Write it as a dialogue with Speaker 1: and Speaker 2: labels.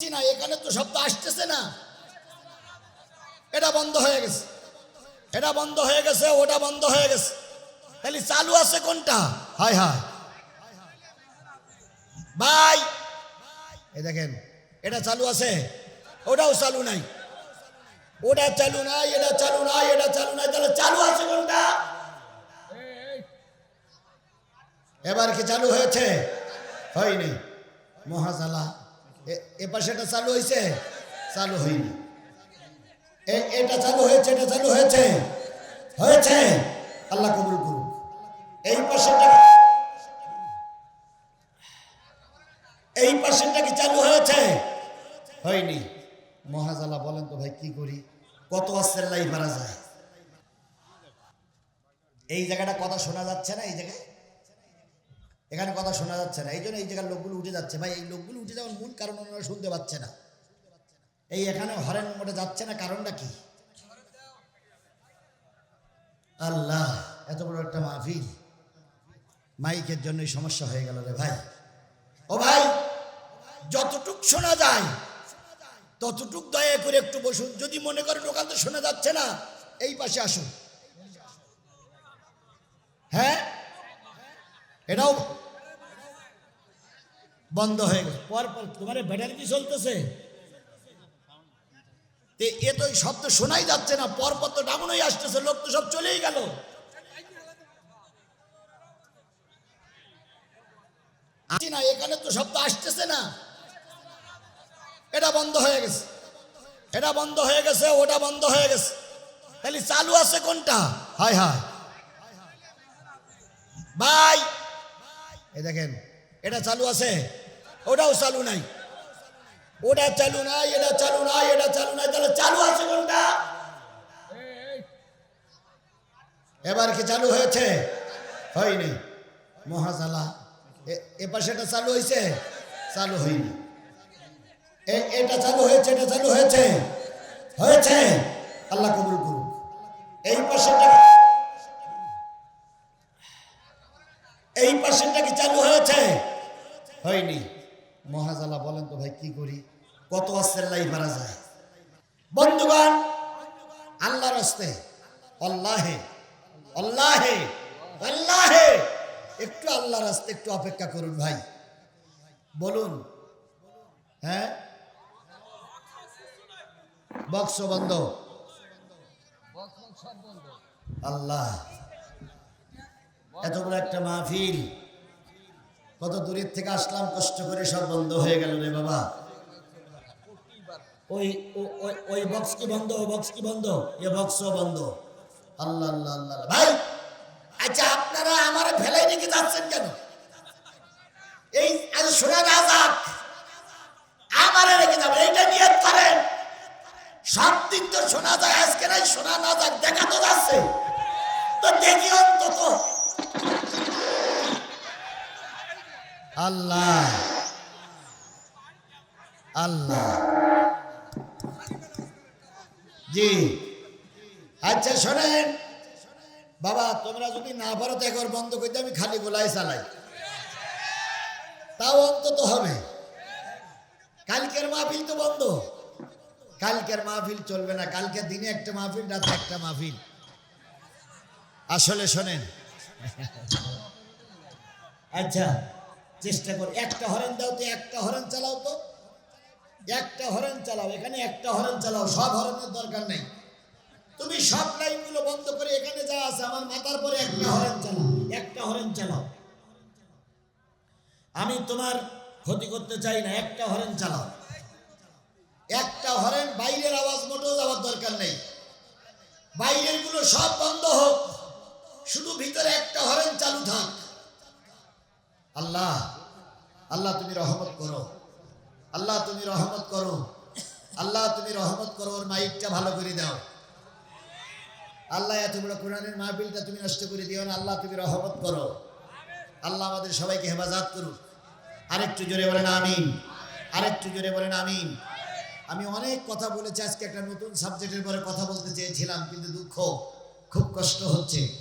Speaker 1: না, এখানে তো শব্দ আসতেছে না। এটা বন্ধ হয়ে গেছে। এটা বন্ধ হয়ে গেছে, ওটা বন্ধ হয়ে গেছে। তাহলে চালু আছে কোনটা? হায় হায়। ভাই, এই দেখেন, এটা চালু আছে, ওটাও চালু নাই। ওটা চালু নাই, এটা চালু নাই, এটা চালু নাই, তাহলে চালু আছে কোনটা? এবার কি চালু হয়েছে? হয়নি। মহাজালা। এ- এ পাশে এটা চালু হয়েছে চালু হয়নি। এটা চালু হয়েছে, এটা চালু হয়েছে। হয়েছে? আল্লাহ কবুল করুক। এই পাশেটা এই পাশেটা কি চালু হয়েছে? হয়নি। মহাজালা বলেন তো ভাই, কি করি? কত আসছে লাই মারা যায়? এই জায়গাটা কথা শোনা যাচ্ছে না, এই জায়গায়? এখানে কথা শোনা যাচ্ছে না। এই জন্য এই জায়গার লোকগুলো উঠে যাচ্ছে। ভাই, এই লোকগুলো উঠে যাওয়ার মূল কারণ ওনারা শুনতে পাচ্ছে না। এই এখানে হরেন মোটে যাচ্ছে না, কারণটা কি? আল্লাহ, এত বড় একটা মাহফিল। মাইকের জন্যই সমস্যা হয়ে গেল রে ভাই। ও ভাই, যতটুক শোনা যায়, ততটুক দয়া করে একটু বসুন। যদি মনে করেন ওখান তো শোনা যাচ্ছে না, এই পাশে আসুন। হ্যাঁ? এটাও বন্ধ হয়ে গেছে। পর পর তোমার ব্যাটারি কি চলতেছে? এ তো শব্দ শোনাই যাচ্ছে না পর পর তো ডাউনই আসতেছে, লোক তো সব চলেই গেল। না, এখানে তো শব্দ আসতেছে না। এটা বন্ধ হয়ে গেছে। এটা বন্ধ হয়ে গেছে, ওটা বন্ধ হয়ে গেছে। তাহলে চালু আছে কোনটা? হায় হায়। ভাই, এই দেখেন, এটা চালু আছে? ওটাও চালু নাই। ওটা চালু নাই, এটা চালু নাই, এটা চালু নাই, তাহলে চালু আছে কোনটা? এবার কি চালু হয়েছে? হয়নি। মহাজালা, এ- এ পাশে এটা চালু হয়েছে চালু হয়নি। এটা চালু হয়েছে, এটা চালু হয়েছে? হয়েছে। আল্লাহ কবুল করুক। এই পাশেটা এই পাশেরটা কি চালু হয়েছে? হয়নি। মহাজালা বলেন তো ভাই, কি করি? কত আসছে লাই মারা যায়। বন্ধুগণ, আল্লাহর হস্তে, আল্লাহে আল্লাহে আল্লাহে, একটু আল্লাহর হস্তে একটু অপেক্ষা করুন ভাই। বলুন হ্যাঁ? বক্স বন্ধ। আল্লাহ এত বড় একটা মাহফিল। কত দূরের থেকে আসলাম, কষ্ট করে সব বন্ধ হয়ে গেল রে বাবা। ওই ওই- বক্স কি বন্ধ ওই বক্স কি বন্ধ? এ বক্সও বন্ধ। আল্লাহ আল্লাহ আল্লাহ। ভাই আচ্ছা আপনারা আমার ফেলাই রেখে যাচ্ছেন কেন এই আজ শোনা না যাক আমারে রেখে যাবেন এইটা নিয়ত করেন সব দিন তো শোনা যায় আজকে নাই শোনা না যাক দেখা তো যাচ্ছে তো দেখি অন্তত আল্লাহ। আল্লাহ। জি। আচ্ছা শোনেন। বাবা, তোমরা যদি না পারো তো একবার বন্ধ করতে আমি খালি গোলাই চালাই। তাও অন্তত হবে। কালকের মাহফিল তো বন্ধ। কালকের মাহফিল চলবে না। কালকে দিনে একটা মাহফিল, রাতে একটা মাহফিল। আসলে শোনেন। আচ্ছা। চেষ্টা কর। একটা হরেন দাও তো, একটা হরেন চালাও তো। একটা হরেন চালাও, এখানে একটা হরেন চালাও, সব হরেনের দরকার নেই। তুমি সব লাইনগুলো বন্ধ করে এখানে যা আছে, আমার মাথার পরে একটা হরেন চালাও, একটা হরেন চালাও। আমি তোমার ক্ষতি করতে চাই না, একটা হরেন চালাও। একটা হরেন বাইরের আওয়াজ মোটেও যাওয়ার দরকার নেই। বাইরেরগুলো সব বন্ধ হোক, শুধু ভিতরে একটা হরেন চালু থাক। আল্লাহ আল্লাহ তুমি রহমত করো। আল্লাহ তুমি রহমত করো। আল্লাহ তুমি রহমত করো, ওর মাইকটা ভালো করে দাও। আল্লাহ, এত বড় কোরআনের মাহবিলটা তুমি নষ্ট করে দিও না, আল্লাহ তুমি রহমত করো। আল্লাহ আমাদের সবাইকে হেফাজত করুক। আরেকটু জোরে বলেন আমিন। আরেকটু জোরে বলেন আমিন। আমি অনেক কথা বলেছি, আজকে একটা নতুন সাবজেক্টের পরে কথা বলতে চেয়েছিলাম, কিন্তু দুঃখ, খুব কষ্ট হচ্ছে।